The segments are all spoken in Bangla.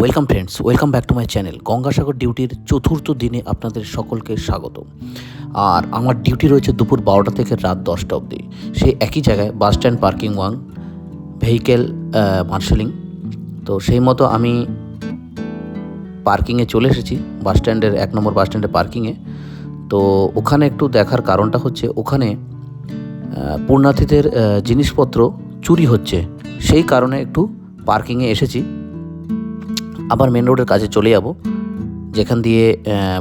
Welcome friends welcome back to my channel Gangasagar ডিউটির চতুর্থ দিনে আপনাদের সকলকে স্বাগত আর আমার ডিউটি রয়েছে দুপুর বারোটা থেকে রাত দশটা অবধি। সেই একই জায়গায় bus stand parking one vehicle marshalling তো সেই মতো আমি পার্কিংয়ে চলে এসেছি বাস স্ট্যান্ডের এক নম্বর বাস স্ট্যান্ডের পার্কিংয়ে তো ওখানে একটু দেখার কারণটা হচ্ছে ওখানে আহ, পুণ্যার্থীদের জিনিসপত্র চুরি হচ্ছে। সেই কারণে একটু পার্কিংয়ে এসেছি। আবার মেন রোডের কাছে চলে যাব। যেখান দিয়ে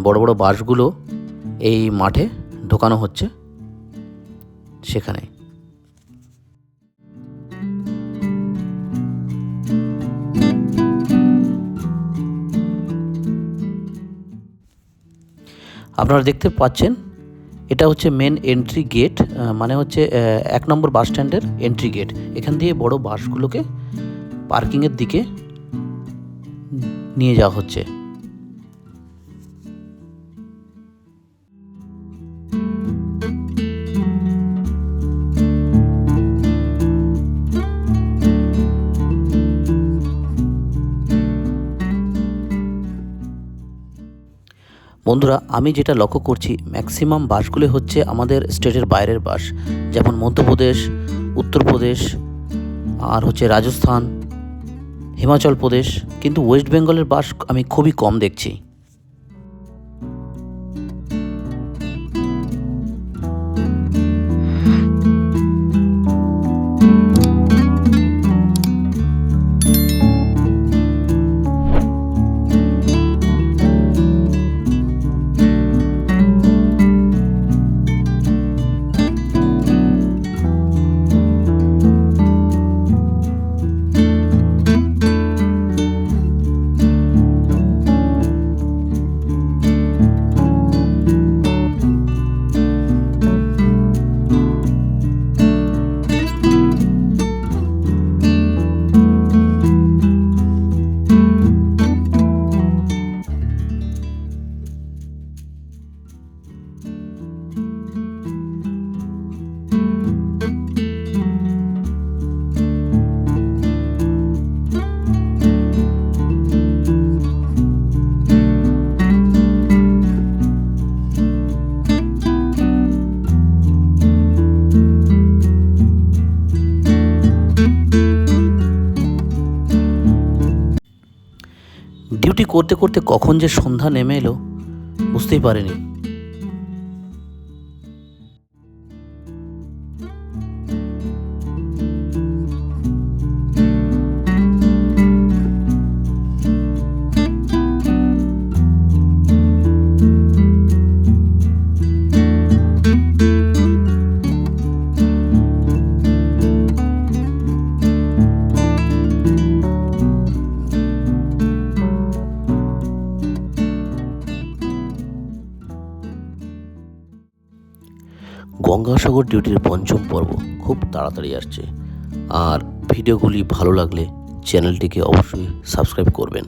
বড় বড় বাসগুলো এই মাঠে ঢোকানো হচ্ছে সেখানে। আপনারা দেখতে পাচ্ছেন, এটা হচ্ছে মেন এন্ট্রি গেট মানে হচ্ছে এক নম্বর বাস স্ট্যান্ডের এন্ট্রি গেট এখান দিয়ে বড় বাসগুলোকে পার্কিংয়ের দিকে নিয়ে যাওয়া হচ্ছে। বন্ধুরা, আমি যেটা লক্ষ্য করছি ম্যাক্সিমাম বাসগুলি হচ্ছে আমাদের স্টেটের বাইরের বাস। যেমন মধ্যপ্রদেশ, উত্তরপ্রদেশ, আর হচ্ছে রাজস্থান হিমাচল প্রদেশ কিন্তু ওয়েস্ট বেঙ্গলের বাস আমি খুবই কম দেখছি। ডিউটি করতে করতে কখন যে সন্ধ্যা নেমে এলো বুঝতেই পারিনি। গঙ্গাসাগর ডিউটির পঞ্চম পর্ব খুব তাড়াতাড়ি আসছে। আর ভিডিওগুলি ভালো লাগলে চ্যানেলটিকে অবশ্যই সাবস্ক্রাইব করবেন।